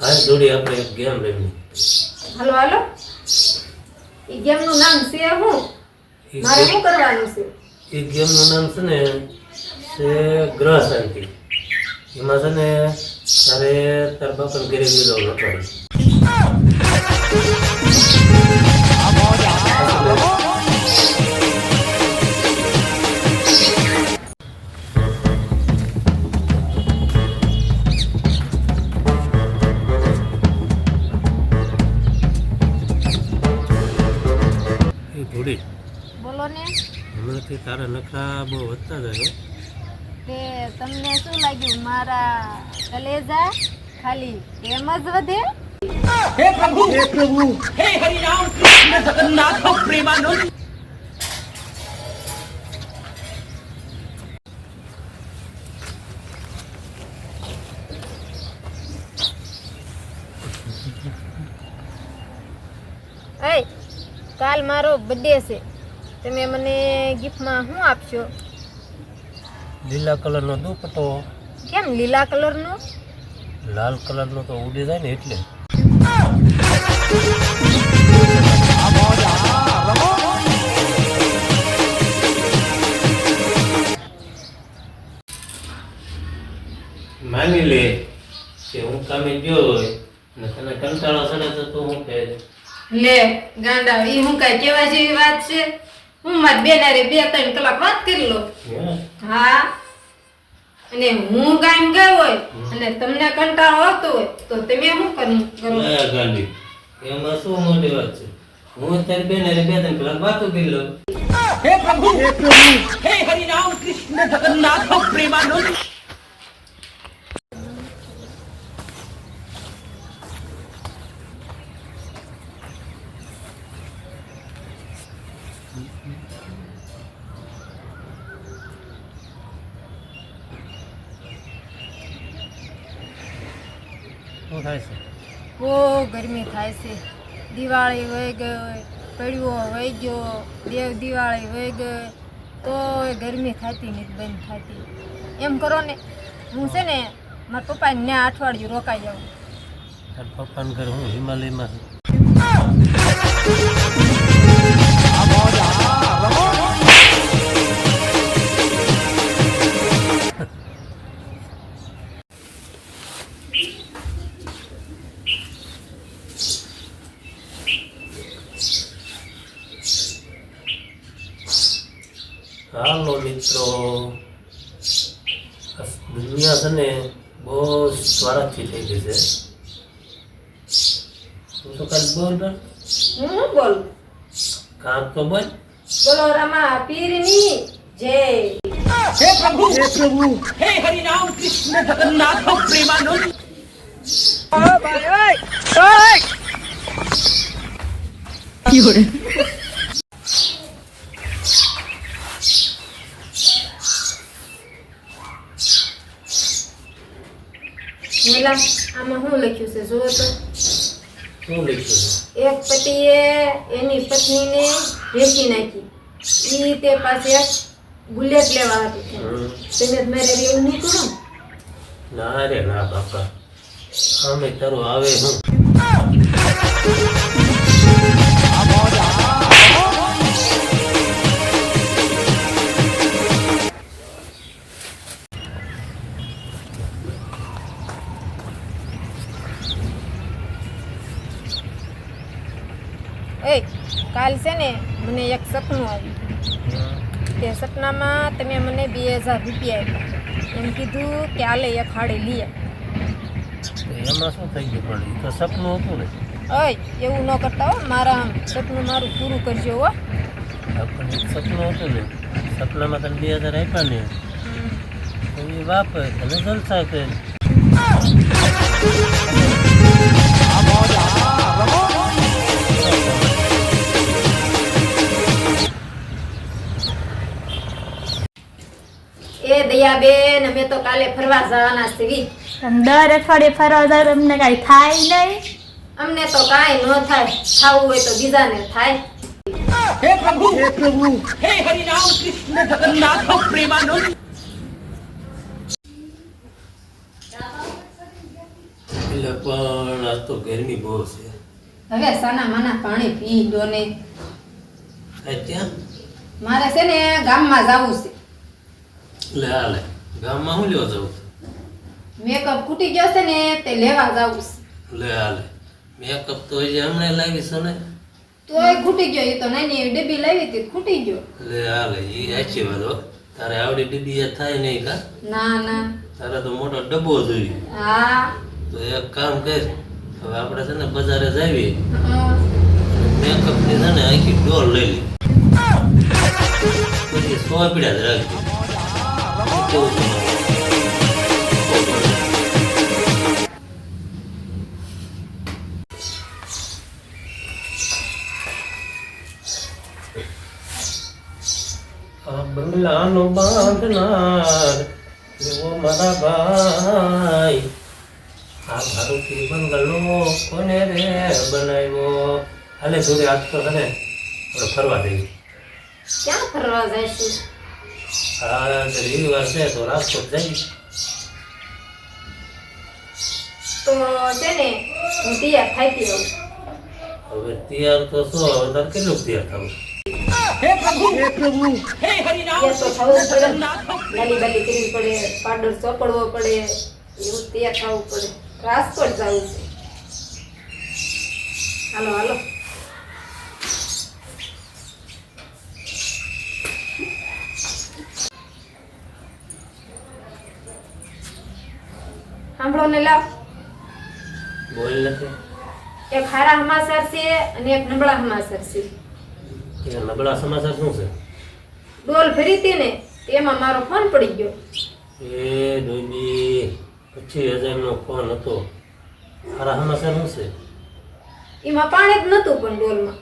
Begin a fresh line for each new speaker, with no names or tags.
હાલ જોડી આપણે એક ગેમ રમી.
હાલો હાલો. એ ગેમનું નામ છે
હું?
મારે શું કરવાનું છે?
એ ગેમનું નામ છે ને છે ગ્રહ શાંતિ એમાં છે ને તારે તાર બાપન ઘરે ગયેલો લખવાનું
બોલો ને.
હમણાંથી તારા નખરા બહુ વધતા જાય હો.
કે તમને શું લાગ્યું? મારા કલેજા ખાલી એમ જ વધે? એ કાલ મારો બર્થડે છે. તમે મને ગિફ્ટમાં શું આપશો?
લીલા કલરનો દુપટ્ટો.
કેમ લીલા કલરનો?
લાલ કલરનો તો ઉડી જાય ને એટલે. માની લે કે હું કામે ગયો હોય ને તને કંટાળો ચડે તો તું શું કહે?
લે ગાંડા ઈ હું કઈ કહેવા જેવી વાત છે? હું મારી બેન હારે બે ત્રણ કલાક વાત કરી લો
હા?
અને હું ગામ ગયો હોય અને તમને કંટાળો આવતો હોય તો તમે શું કરું કરો?
ગાંધી. એમાં શું મોટી વાત છે? હું અત્યારે બેન હારે બે ત્રણ કલાક વાતો કરી લઉં. શું થાય છે?
બહુ ગરમી થાય છે. દિવાળી વહી ગઈ પડ્યો વહી ગયો દેવ દિવાળી વહી ગઈ તો ગરમી થતી નથી બંધ થતી. એમ કરો ને હું છે ને મારા પપ્પાને ત્યાં અઠવાડિયું રોકાઈ જાઉં.
તાર પપ્પાનું ઘર હું હિમાલયમાં છું. હાલો મિત્રો. દુનિયા છે ને બહુ સ્વાર્થથી થઈ ગઈ છે. તું તો કાલ બોલ
હું બોલ?
કામ તો બોલ.
બોલો રમા પીરની જય. મેલા આમાં શું લખ્યું છે? જુઓ તો.
શું લખ્યું
એક પતિએ એની પત્નીને વેચી નાખી. ઈ તે પાસે બુલેટ લેવા હતી. તમે મારે એવું નહીં કરો?
ના રે ના બાપા. અમે તારું આવે હું.
એ કાલ છે ને મને એક સપનું આવ્યું. તે સપનામાં તમે મને બે હજાર રૂપિયા આપ્યા. એમ કીધું કે આલે એક હાડી લઈએ
એમાં શું થઈ ગયું પણ? તો સપનું હતું ને.
ઓય એવું ન કરતા હો મારા આમ સપનું મારું પૂરું કરજો હો.
આપણને સપનું હતું ને. સપનામાં તને બે હજાર આપ્યા ને. એ વાપર તને જલસા કર.
એ બેન અમે તો કાલે ફરવા જવાના છીએ.
દર અઠવાડિયે ફરવા જાય અમને કાંઈ થાય નહીં.
અમને તો કાંઈ ન થાય. ખાવું હોય તો બીજાને થાય.
પણ આજ તો ગરમી બહુ છે.
હવે સાના માના પાણી પી દો ને.
ત્યાં?
મારે છે ને ગામમાં જવું છે.
લે આ લે ગામમાં હું લેવા જાઉં?
મેકઅપ ખૂટી ગયો છે ને તે લેવા જાઉં
લે આ લે મેકઅપ તો હજી હમણાં લાવી છે ને.
તોય ખૂટી ગયો એ તો નાની ડબ્બી લાવી હતી ખૂટી ગયો.
લે આ લે એ સાચી વાત હો. તારે આવડી ડબ્બી એ થાય નહીં કા?
ના ના.
તારે તો મોટો ડબ્બો જોઈએ.
હા.
તો એક કામ કર હવે આપણે છે ને બજારે જઈએ. મેકઅપની છે ને આખી ડોલ લઈ લી. પછી સો પીડા જ રાખજો. બંગલાનો બાંધનાર એવો મારા ભાઈ. આ ભારતી બંગલો કોને રે બનાવ્યો. હાલે સુધી આજ તો છે ફરવા દઈએ
ક્યાં ફરવા જઈશું?
આ જે રવિવાર છે તો રાજકોટ જઈએ
તો છે ને હું તૈયાર થાકી રહું
હવે તૈયાર તો છો હવે તારે કેટલું તૈયાર થવું
તૈયાર તો થવું જ પડે ને. લાલી બાલી કરવી પડે ચોપડવો પડે એવું તૈયાર થવું પડે રાજકોટ જવું છે હાલો હાલો મને લાવ.
બોલ નથી.
એક હારા હમાસર છે અને એક નબળા હમાસર છે.
એ નબળા સમાચાર શું છે?
ડોલ ભરી હતી ને એમાં મારો ફોન પડી ગયો.
એ ડોલી હજાર નો ફોન હતો. હારા હમાસર શું છે?
એમાં પાણી જ નહોતું પણ ડોલમાં.